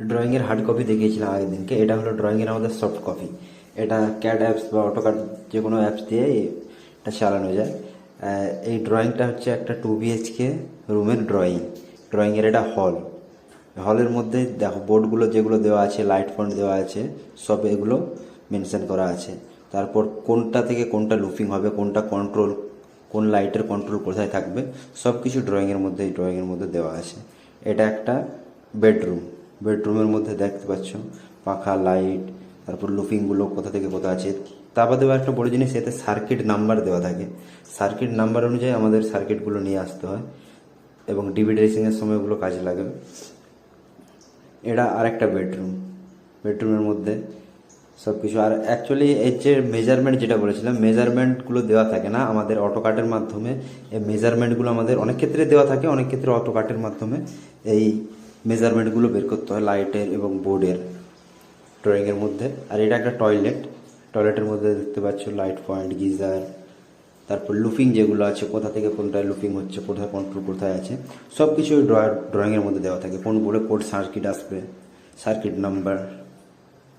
ড্রয়িংয়ের hard copy দেখিয়েছিলাম আগের দিনকে। এটা হলো ড্রয়িংয়ের আমাদের সফট কপি এটা ক্যাড অ্যাপস বা অটোকাড যে কোনো অ্যাপস দিয়ে এটা চালানো যায়। এই ড্রয়িংটা হচ্ছে একটা টু বিএইচকে রুমের ড্রয়িং ড্রয়িংয়ের এটা হল হলের মধ্যে দেখো বোর্ডগুলো যেগুলো দেওয়া আছে লাইট ফন্ট দেওয়া আছে, সব এগুলো মেনশন করা আছে। তারপর কোনটা থেকে কোনটা লুপিং হবে, কোনটা কন্ট্রোল কোন লাইটের কন্ট্রোল কোথায় থাকবে সব কিছু ড্রয়িংয়ের মধ্যে, এই ড্রয়িংয়ের মধ্যে দেওয়া আছে। এটা একটা বেডরুম বেডরুমের মধ্যে দেখতে পাচ্ছ, পাখা, লাইট, তারপর লুপিংগুলো কোথা থেকে কোথা আছে। তা বাদেও একটা বড় জিনিস, এতে সার্কিট নাম্বার দেওয়া থাকে। সার্কিট নাম্বার অনুযায়ী আমাদের সার্কিটগুলো নিয়ে আসতে হয় এবং ডিভিডি রেসিংয়ের সময় ওগুলো কাজে লাগে। এটা আরেকটা বেডরুম। বেডরুমের মধ্যে সব কিছু আর অ্যাকচুয়ালি এর যে মেজারমেন্ট যেটা বলেছিলাম মেজারমেন্টগুলো দেওয়া থাকে না আমাদের অটোকাটের মাধ্যমে। এই মেজারমেন্টগুলো আমাদের অনেক ক্ষেত্রে দেওয়া থাকে, অনেক ক্ষেত্রে অটোকাটের মাধ্যমে। এই মেজারমেন্টগুলো বের করতে হয় লাইটের এবং বোর্ডের ড্রয়িংয়ের মধ্যে। আর এটা একটা টয়লেট। টয়লেটের মধ্যে দেখতে পাচ্ছ লাইট পয়েন্ট, গিজার, তারপর লুফিং যেগুলো আছে, কোথা থেকে কোনটায় লুপিং হচ্ছে, কোথায় কন্ট্রোল কোথায় আছে সব কিছু ড্রয়ার, ড্রয়িংয়ের মধ্যে দেওয়া থাকে। কোন বোর্ডে কোড সার্কিট আসবে সার্কিট নাম্বার